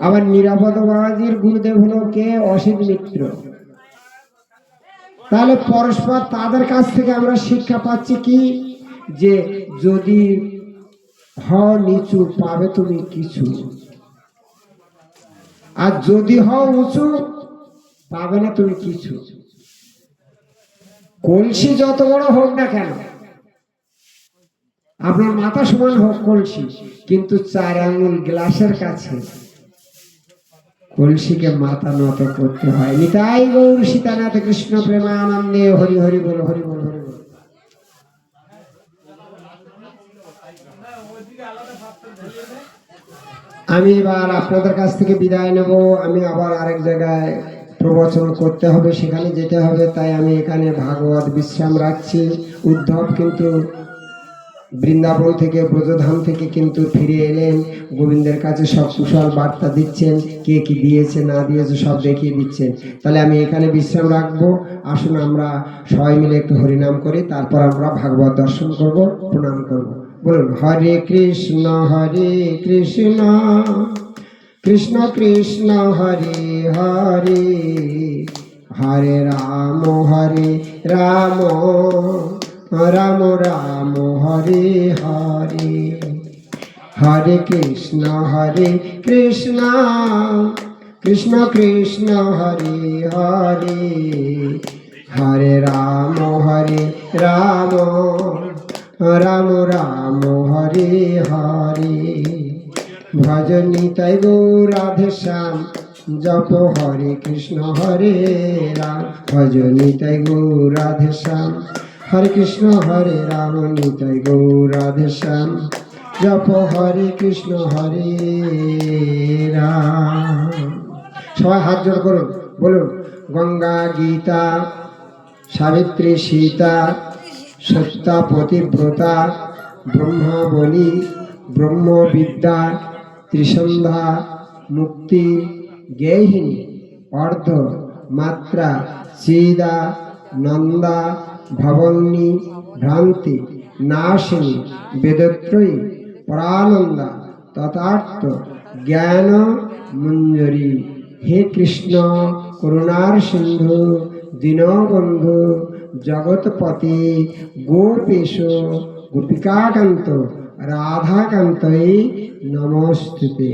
আবার নিরাপদ বাবাজির গুরুদেব হলো কে? অসিত মিত্র। তাহলে পরস্পর তাদের কাছ থেকে আমরা শিক্ষা পাচ্ছি কি? যে যদি হ নিচু, পাবে তুমি কিছু। আর যদি হও উঁচু, পাবে না তুমি কিছু। কলসি যত বড় হোক না কেন, আপনার মাথা সমান হোক কলসি, কিন্তু চার আঙুল গ্লাসের কাছে কলসিকে মাথা নত করতে হয়। নিতাই গৌর সীতানাথ কৃষ্ণ প্রেমানন্দে হরি হরি বল হরি বল হরি বল। আমি এবার আপনাদের কাছ থেকে বিদায় নেব। আমি আবার আরেক জায়গায় প্রবচন করতে হবে, সেখানে যেতে হবে। তাই আমি এখানে ভাগবত বিশ্রাম রাখছি। উদ্ধব কিন্তু বৃন্দাবন থেকে, ব্রজধাম থেকে কিন্তু ফিরে এলেন। গোবিন্দের কাছে সব কুশল বার্তা দিচ্ছেন। কে কি দিয়েছে, না দিয়েছে, সব দেখিয়ে দিচ্ছেন। তাহলে আমি এখানে বিশ্রাম রাখব। আসুন আমরা সবাই মিলে একটু হরিনাম করি, তারপর আমরা ভাগবত দর্শন করব, প্রণাম করব। বলুন, হরে কৃষ্ণ হরে কৃষ্ণ। কৃষ্ণ কৃষ্ণ, হরে হরে। হরে রাম হরে রাম। রাম রাম, হরে হরে। হরে কৃষ্ণ হরে কৃষ্ণ। কৃষ্ণ কৃষ্ণ, হরে হরে। হরে রাম হরে রাম। রাম রাম, হরে হরে। ভজনী তাই গো রাধে শ্যাম, জপ হরে কৃষ্ণ, হরে রাম। ভজনী তাই গো রাধে শ্যাম। হরে কৃষ্ণ, হরে রাম, নিতাই গো রাধে শ্যাম জপ হরে কৃষ্ণ, হরে রাম। সবাই হাত জোড় করুন, বলুন, গঙ্গা, গীতা, সাবিত্রী, সীতা সত্তা পতিব্রতা ব্রহ্মাবলী ব্রহ্মবিদ্যা ত্রিসন্ধ্যা মুক্তি গেহিনী অর্ধ, মাত্রা চিদা নন্দা ভবন্নী ভ্রান্তি, নাশিনী, বেদত্রয়ী, পরানন্দা, তথার্থ জ্ঞান মঞ্জরি। হে কৃষ্ণ, করুণার সিন্ধু, দীনবন্ধু, জগৎপতি গোপেশ গোপিকাকান্ত, রাধাকান্তই নমস্তুতে।